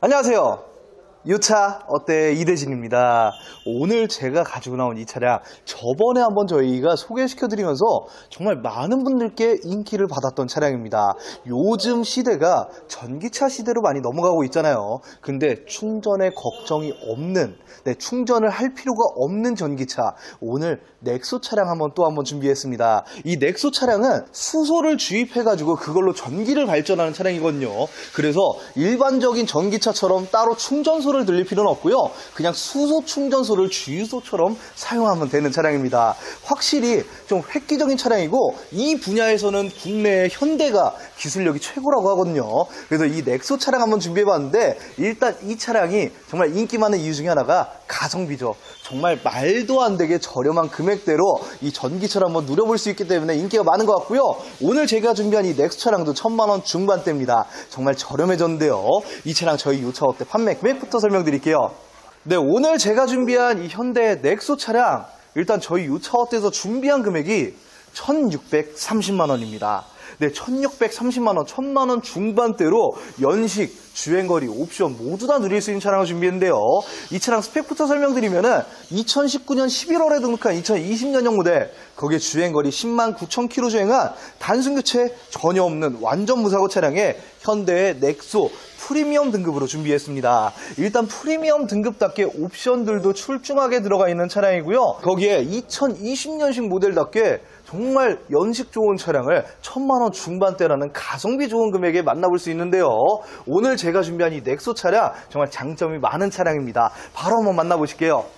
안녕하세요. 유차 어때 이대진입니다. 오늘 제가 가지고 나온 이 차량 저번에 한번 저희가 소개시켜 드리면서 정말 많은 분들께 인기를 받았던 차량입니다. 요즘 시대가 전기차 시대로 많이 넘어가고 있잖아요. 근데 충전에 걱정이 없는 네, 충전을 할 필요가 없는 전기차 오늘 넥소 차량 한번 또 한번 준비했습니다. 이 넥소 차량은 수소를 주입해 가지고 그걸로 전기를 발전하는 차량이거든요. 그래서 일반적인 전기차처럼 따로 충전소 를 들릴 필요는 없고요. 그냥 수소 충전소를 주유소처럼 사용하면 되는 차량입니다. 확실히 좀 획기적인 차량이고 이 분야에서는 국내 현대가 기술력이 최고라고 하거든요. 그래서 이 넥소 차량 한번 준비해봤는데 일단 이 차량이 정말 인기 많은 이유 중에 하나가 가성비죠. 정말 말도 안 되게 저렴한 금액대로 이 전기차를 한번 누려볼 수 있기 때문에 인기가 많은 것 같고요. 오늘 제가 준비한 이 넥소 차량도 천만 원 중반대입니다. 정말 저렴해졌는데요. 이 차량 저희 요차 어때 판매 금액부터 설명드릴게요. 네, 오늘 제가 준비한 이 현대 넥소 차량 일단 저희 요차어때서 준비한 금액이 1,630만 원입니다. 네, 1,630만 원, 1,000만 원 중반대로 연식, 주행거리, 옵션 모두 다 누릴 수 있는 차량을 준비했는데요. 이 차량 스펙부터 설명드리면은 2019년 11월에 등록한 2020년형 모델, 거기에 주행거리 10만 9천 킬로 주행한 단순 교체 전혀 없는 완전 무사고 차량에 현대의 넥소 프리미엄 등급으로 준비했습니다. 일단 프리미엄 등급답게 옵션들도 출중하게 들어가 있는 차량이고요. 거기에 2020년식 모델답게 정말 연식 좋은 차량을 천만 원 중반대라는 가성비 좋은 금액에 만나볼 수 있는데요. 오늘 제가 준비한 이 넥소 차량 정말 장점이 많은 차량입니다. 바로 한번 만나보실게요.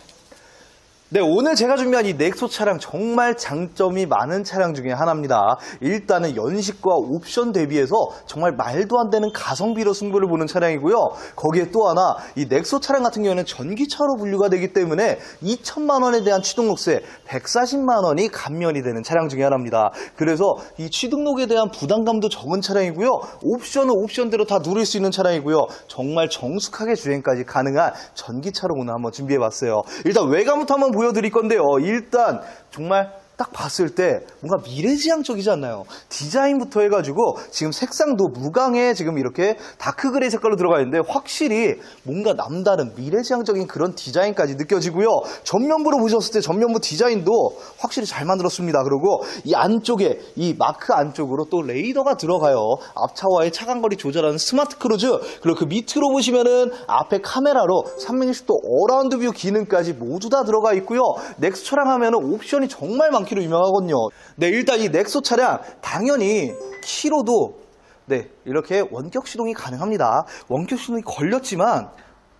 네, 오늘 제가 준비한 이 넥소 차량 정말 장점이 많은 차량 중에 하나입니다. 일단은 연식과 옵션 대비해서 정말 말도 안 되는 가성비로 승부를 보는 차량이고요. 거기에 또 하나 이 넥소 차량 같은 경우에는 전기차로 분류가 되기 때문에 2천만 원에 대한 취등록세 140만 원이 감면이 되는 차량 중에 하나입니다. 그래서 이 취등록에 대한 부담감도 적은 차량이고요. 옵션은 옵션대로 다 누릴 수 있는 차량이고요. 정말 정숙하게 주행까지 가능한 전기차로 오늘 한번 준비해 봤어요. 일단 외관부터 한번 보여드릴 건데요. 일단 정말 딱 봤을 때 뭔가 미래지향적이지 않나요? 디자인부터 해가지고 지금 색상도 무광에 지금 이렇게 다크 그레이 색깔로 들어가 있는데 확실히 뭔가 남다른 미래지향적인 그런 디자인까지 느껴지고요. 전면부로 보셨을 때 전면부 디자인도 확실히 잘 만들었습니다. 그리고 이 안쪽에 이 마크 안쪽으로 또 레이더가 들어가요. 앞차와의 차간거리 조절하는 스마트 크루즈 그리고 그 밑으로 보시면은 앞에 카메라로 360도 어라운드 뷰 기능까지 모두 다 들어가 있고요. 넥스 차량 하면은 옵션이 정말 많기 로 유명하거든요. 네, 일단 이 넥소 차량 당연히 키로도 네, 이렇게 원격 시동이 가능합니다. 원격 시동이 걸렸지만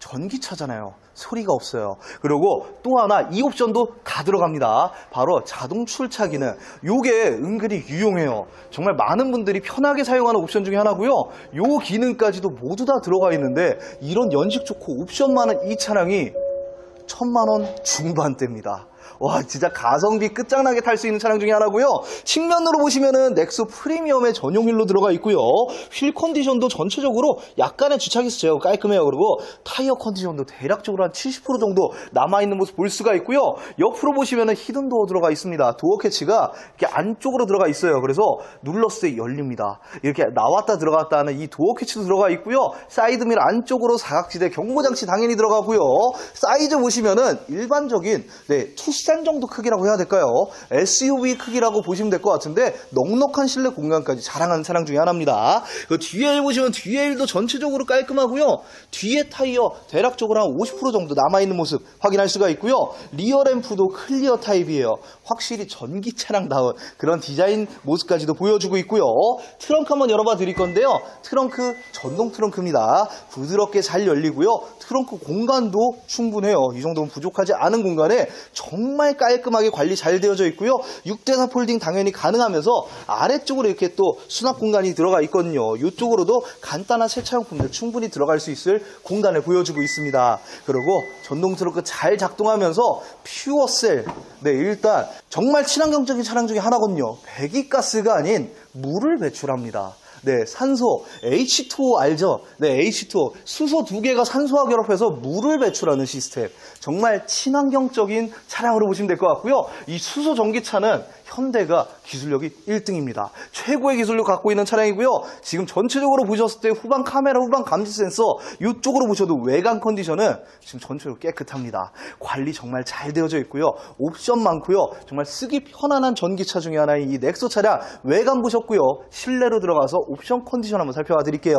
전기차잖아요. 소리가 없어요. 그리고 또 하나 이 옵션도 다 들어갑니다. 바로 자동 출차 기능. 요게 은근히 유용해요. 정말 많은 분들이 편하게 사용하는 옵션 중에 하나고요. 요 기능까지도 모두 다 들어가 있는데 이런 연식 좋고 옵션 많은 이 차량이 천만 원 중반대입니다. 와 진짜 가성비 끝장나게 탈 수 있는 차량 중에 하나고요. 측면으로 보시면은 넥소 프리미엄의 전용 휠로 들어가 있고요. 휠 컨디션도 전체적으로 약간의 주차기수 제거 깔끔해요. 그리고 타이어 컨디션도 대략적으로 한 70% 정도 남아있는 모습 볼 수가 있고요. 옆으로 보시면은 히든 도어 들어가 있습니다. 도어 캐치가 이렇게 안쪽으로 들어가 있어요. 그래서 눌렀을 때 열립니다. 이렇게 나왔다 들어갔다 하는 이 도어 캐치도 들어가 있고요. 사이드밀 안쪽으로 사각지대 경고장치 당연히 들어가고요. 사이즈 보시면은 일반적인 네, 투싼 정도 크기라고 해야 될까요? SUV 크기라고 보시면 될 것 같은데 넉넉한 실내 공간까지 자랑하는 차량 중에 하나입니다. 그 뒤에 일 보시면 뒤에 일도 전체적으로 깔끔하고요. 뒤에 타이어 대략적으로 한 50% 정도 남아있는 모습 확인할 수가 있고요. 리어 램프도 클리어 타입이에요. 확실히 전기 차량다운 그런 디자인 모습까지도 보여주고 있고요. 트렁크 한번 열어봐 드릴 건데요. 트렁크 전동 트렁크입니다. 부드럽게 잘 열리고요. 트렁크 공간도 충분해요. 이 정도면 부족하지 않은 공간에 정말 깔끔하게 관리 잘 되어져 있고요. 6대4 폴딩 당연히 가능하면서 아래쪽으로 이렇게 또 수납 공간이 들어가 있거든요. 이쪽으로도 간단한 세차용품들 충분히 들어갈 수 있을 공간을 보여주고 있습니다. 그리고 전동 트렁크 잘 작동하면서 퓨어셀. 네, 일단 정말 친환경적인 차량 중에 하나거든요. 배기가스가 아닌 물을 배출합니다. 네, 산소, H2O 알죠? 네, H2O. 수소 두 개가 산소와 결합해서 물을 배출하는 시스템. 정말 친환경적인 차량으로 보시면 될 것 같고요. 이 수소 전기차는 현대가 기술력이 1등입니다. 최고의 기술력 갖고 있는 차량이고요. 지금 전체적으로 보셨을 때 후방 카메라, 후방 감지 센서 이쪽으로 보셔도 외관 컨디션은 지금 전체적으로 깨끗합니다. 관리 정말 잘 되어져 있고요. 옵션 많고요. 정말 쓰기 편안한 전기차 중에 하나인 이 넥소 차량 외관 보셨고요. 실내로 들어가서 옵션 컨디션 한번 살펴봐 드릴게요.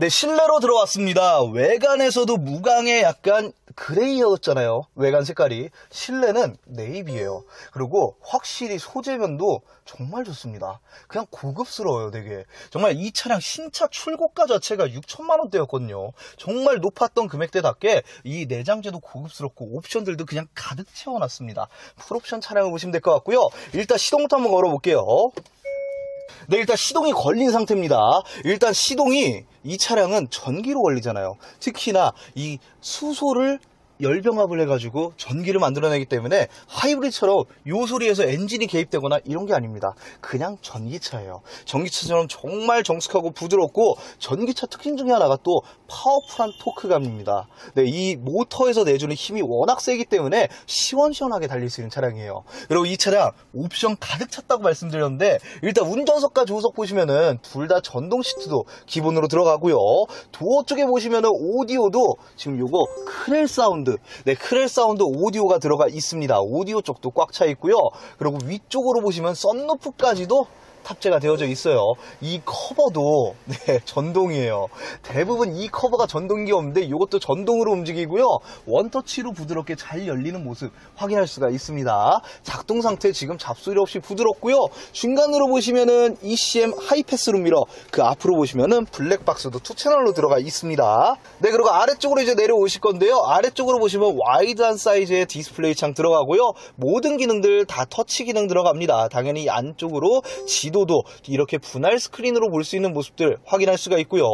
네, 실내로 들어왔습니다. 외관에서도 무광의 약간 그레이였잖아요. 외관 색깔이. 실내는 네이비예요. 그리고 확실히 소재면도 정말 좋습니다. 그냥 고급스러워요, 되게. 정말 이 차량 신차 출고가 자체가 6천만 원대였거든요. 정말 높았던 금액대답게 이 내장재도 고급스럽고 옵션들도 그냥 가득 채워놨습니다. 풀옵션 차량을 보시면 될 것 같고요. 일단 시동부터 한번 걸어볼게요. 네, 일단 시동이 걸린 상태입니다. 일단 시동이 이 차량은 전기로 걸리잖아요. 특히나 이 수소를 열병합을 해가지고 전기를 만들어내기 때문에 하이브리드처럼 요 소리에서 엔진이 개입되거나 이런 게 아닙니다. 그냥 전기차예요. 전기차처럼 정말 정숙하고 부드럽고 전기차 특징 중에 하나가 또 파워풀한 토크감입니다. 네, 이 모터에서 내주는 힘이 워낙 세기 때문에 시원시원하게 달릴 수 있는 차량이에요. 그리고 이 차량 옵션 가득 찼다고 말씀드렸는데 일단 운전석과 조수석 보시면은 둘 다 전동 시트도 기본으로 들어가고요. 도어 쪽에 보시면은 오디오도 지금 요거 크렐 사운드, 네 크렐 사운드 오디오가 들어가 있습니다. 오디오 쪽도 꽉 차 있고요. 그리고 위쪽으로 보시면 썬루프까지도 탑재가 되어져 있어요. 이 커버도 네, 전동이에요. 대부분 이 커버가 전동기 없는데 이것도 전동으로 움직이고요. 원터치로 부드럽게 잘 열리는 모습 확인할 수가 있습니다. 작동 상태 지금 잡소리 없이 부드럽고요. 중간으로 보시면은 ECM 하이패스 룸미러 그 앞으로 보시면은 블랙박스도 투 채널로 들어가 있습니다. 네 그리고 아래쪽으로 이제 내려오실 건데요. 아래쪽으로 보시면 와이드한 사이즈의 디스플레이 창 들어가고요. 모든 기능들 다 터치 기능 들어갑니다. 당연히 안쪽으로 지 도도 이렇게 분할 스크린으로 볼 수 있는 모습들 확인할 수가 있고요.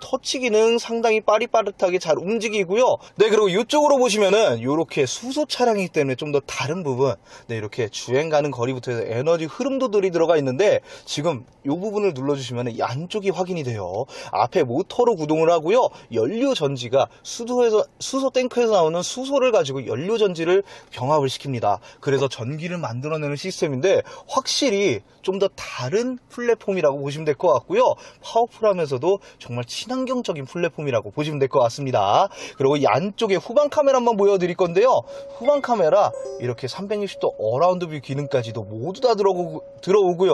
터치 기능 상당히 빠릿빠릿하게 잘 움직이고요. 네, 그리고 이쪽으로 보시면은 이렇게 수소 차량이기 때문에 좀 더 다른 부분, 네, 이렇게 주행 가는 거리부터 해서 에너지 흐름도들이 들어가 있는데 지금 이 부분을 눌러주시면 이 안쪽이 확인이 돼요. 앞에 모터로 구동을 하고요. 연료 전지가 수소에서 수소 탱크에서 나오는 수소를 가지고 연료 전지를 병합을 시킵니다. 그래서 전기를 만들어내는 시스템인데 확실히 좀 더 다른 플랫폼이라고 보시면 될 것 같고요. 파워풀하면서도 정말 친환경적인 플랫폼이라고 보시면 될 것 같습니다. 그리고 이 안쪽에 후방 카메라 한번 보여드릴 건데요. 후방 카메라 이렇게 360도 어라운드 뷰 기능까지도 모두 다 들어오고, 들어오고요.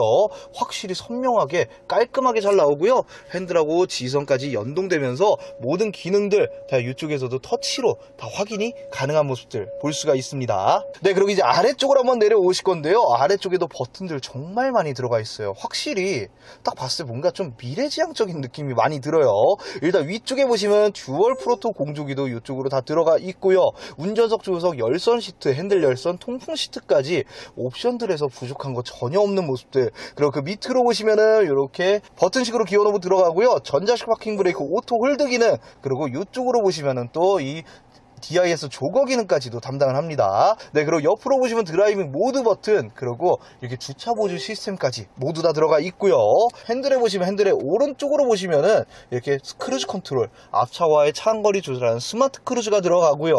확실히 선명하게 깔끔하게 잘 나오고요. 핸들하고 지선까지 연동되면서 모든 기능들 다 이쪽에서도 터치로 다 확인이 가능한 모습들 볼 수가 있습니다. 네, 그리고 이제 아래쪽으로 한번 내려오실 건데요. 아래쪽에도 버튼들 정말 많이 들어가 있 어요. 확실히 딱 봤을 때 뭔가 좀 미래지향적인 느낌이 많이 들어요. 일단 위쪽에 보시면 듀얼 프로토 공조기도 이쪽으로 다 들어가 있고요. 운전석 조수석 열선 시트, 핸들 열선, 통풍 시트까지 옵션들에서 부족한 거 전혀 없는 모습들. 그리고 그 밑으로 보시면은 이렇게 버튼식으로 기어 노브 들어가고요. 전자식 파킹 브레이크, 오토 홀드 기능. 그리고 이쪽으로 보시면은 또 이 DIS 조거 기능까지도 담당을 합니다. 네, 그리고 옆으로 보시면 드라이빙 모드 버튼, 그리고 이렇게 주차 보조 시스템까지 모두 다 들어가 있고요. 핸들에 보시면 핸들의 오른쪽으로 보시면은 이렇게 크루즈 컨트롤, 앞차와의 차간거리 조절하는 스마트 크루즈가 들어가고요.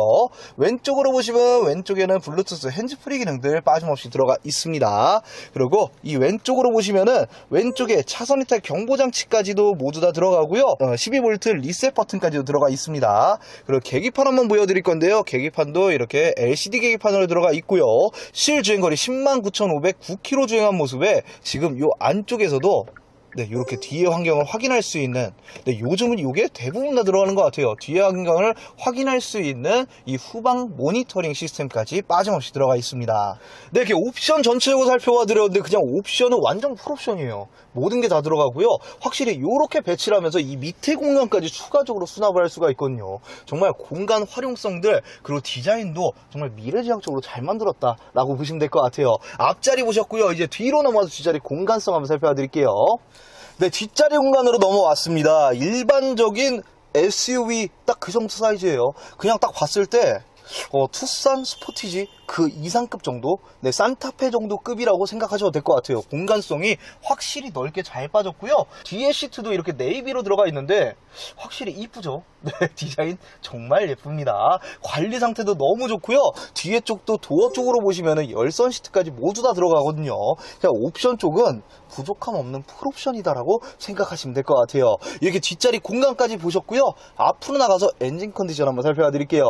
왼쪽으로 보시면 왼쪽에는 블루투스 핸즈프리 기능들 빠짐없이 들어가 있습니다. 그리고 이 왼쪽으로 보시면은 왼쪽에 차선 이탈 경보 장치까지도 모두 다 들어가고요. 12V 리셋 버튼까지도 들어가 있습니다. 그리고 계기판 한번 보여드릴 건데요. 계기판도 이렇게 LCD 계기판으로 들어가 있고요. 실 주행거리 109,509km 주행한 모습에 지금 요 안쪽에서도 네, 이렇게 뒤에 환경을 확인할 수 있는, 네, 요즘은 이게 대부분 다 들어가는 것 같아요. 뒤에 환경을 확인할 수 있는 이 후방 모니터링 시스템까지 빠짐없이 들어가 있습니다. 네, 이렇게 옵션 전체적으로 살펴봐 드렸는데 그냥 옵션은 완전 풀옵션이에요. 모든 게 다 들어가고요. 확실히 이렇게 배치를 하면서 이 밑에 공간까지 추가적으로 수납을 할 수가 있거든요. 정말 공간 활용성들, 그리고 디자인도 정말 미래지향적으로 잘 만들었다라고 보시면 될 것 같아요. 앞자리 보셨고요. 이제 뒤로 넘어와서 뒷자리 공간성 한번 살펴봐 드릴게요. 네, 뒷자리 공간으로 넘어왔습니다. 일반적인 SUV 딱 그 정도 사이즈예요. 그냥 딱 봤을 때 어, 투싼 스포티지 그 이상급 정도? 네, 산타페 정도 급이라고 생각하셔도 될 것 같아요. 공간성이 확실히 넓게 잘 빠졌고요. 뒤에 시트도 이렇게 네이비로 들어가 있는데 확실히 이쁘죠? 네, 디자인 정말 예쁩니다. 관리 상태도 너무 좋고요. 뒤에 쪽도 도어 쪽으로 보시면 열선 시트까지 모두 다 들어가거든요. 그냥 옵션 쪽은 부족함 없는 풀옵션이다라고 생각하시면 될 것 같아요. 이렇게 뒷자리 공간까지 보셨고요. 앞으로 나가서 엔진 컨디션 한번 살펴봐 드릴게요.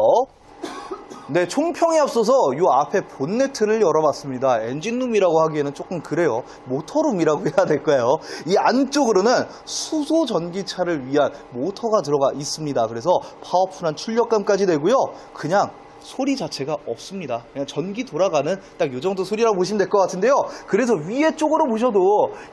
네, 총평에 앞서서 이 앞에 본네트를 열어봤습니다. 엔진룸이라고 하기에는 조금 그래요. 모터룸이라고 해야 될까요? 이 안쪽으로는 수소 전기차를 위한 모터가 들어가 있습니다. 그래서 파워풀한 출력감까지 되고요. 그냥 소리 자체가 없습니다. 그냥 전기 돌아가는 딱 이 정도 소리라고 보시면 될 것 같은데요. 그래서 위에 쪽으로 보셔도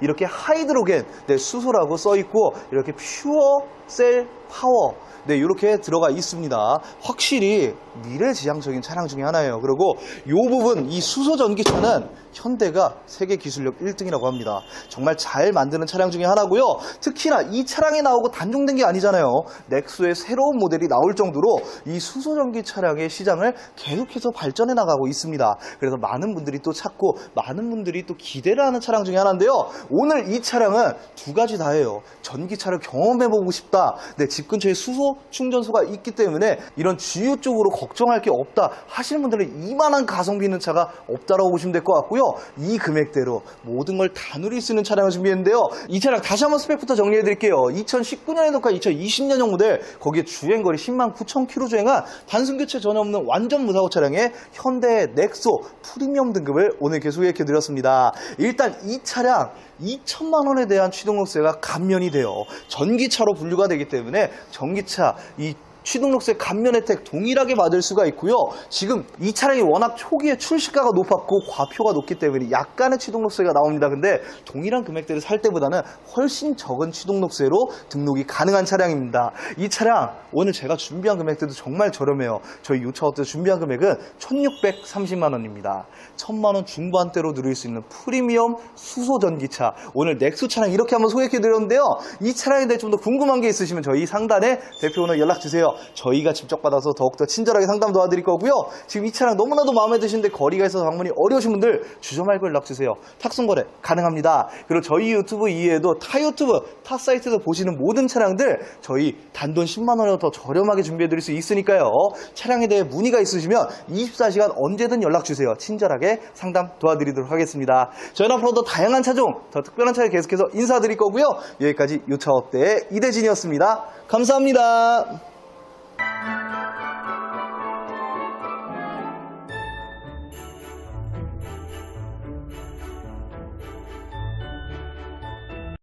이렇게 하이드로겐, 네, 수소라고 써 있고 이렇게 퓨어 셀 파워 네, 이렇게 들어가 있습니다. 확실히 미래지향적인 차량 중에 하나예요. 그리고 이 부분, 이 수소 전기차는 현대가 세계 기술력 1등이라고 합니다. 정말 잘 만드는 차량 중에 하나고요. 특히나 이 차량이 나오고 단종된 게 아니잖아요. 넥소의 새로운 모델이 나올 정도로 이 수소 전기 차량의 시장을 계속해서 발전해 나가고 있습니다. 그래서 많은 분들이 또 찾고 많은 분들이 또 기대를 하는 차량 중에 하나인데요. 오늘 이 차량은 두 가지 다예요. 전기차를 경험해보고 싶다. 네, 집 근처에 수소 충전소가 있기 때문에 이런 주유 쪽으로 걱정할 게 없다 하시는 분들은 이만한 가성비 있는 차가 없다라고 보시면 될 것 같고요. 이 금액대로 모든 걸 다 누릴 수 있는 차량을 준비했는데요. 이 차량 다시 한번 스펙부터 정리해 드릴게요. 2019년에도가 2020년형 모델 거기에 주행거리 10만 9천 킬로 주행한 단순 교체 전혀 없는 완전 무사고 차량의 현대 넥소 프리미엄 등급을 오늘 계속해 드렸습니다. 일단 이 차량 2천만 원에 대한 취등록세가 감면이 돼요. 전기차로 분류가 되기 때문에 전기차 이 취등록세 감면 혜택 동일하게 받을 수가 있고요. 지금 이 차량이 워낙 초기에 출시가가 높았고 과표가 높기 때문에 약간의 취등록세가 나옵니다. 근데 동일한 금액대를 살 때보다는 훨씬 적은 취등록세로 등록이 가능한 차량입니다. 이 차량 오늘 제가 준비한 금액대도 정말 저렴해요. 저희 유차업때 준비한 금액은 1630만 원입니다. 1000만 원 중반대로 누릴 수 있는 프리미엄 수소 전기차. 오늘 넥소 차량 이렇게 한번 소개해 드렸는데요. 이 차량에 대해 좀 더 궁금한 게 있으시면 저희 상단에 대표 오늘 연락 주세요. 저희가 직접 받아서 더욱더 친절하게 상담 도와드릴 거고요. 지금 이 차량 너무나도 마음에 드시는데 거리가 있어서 방문이 어려우신 분들 주저 말고 연락 주세요. 탁송 거래 가능합니다. 그리고 저희 유튜브 이외에도 타 유튜브, 타 사이트에서 보시는 모든 차량들 저희 단돈 10만 원이나 더 저렴하게 준비해 드릴 수 있으니까요. 차량에 대해 문의가 있으시면 24시간 언제든 연락 주세요. 친절하게 상담 도와드리도록 하겠습니다. 저희는 앞으로 더 다양한 차종, 더 특별한 차를 계속해서 인사드릴 거고요. 여기까지 유차업대의 이대진이었습니다. 감사합니다. Thank you.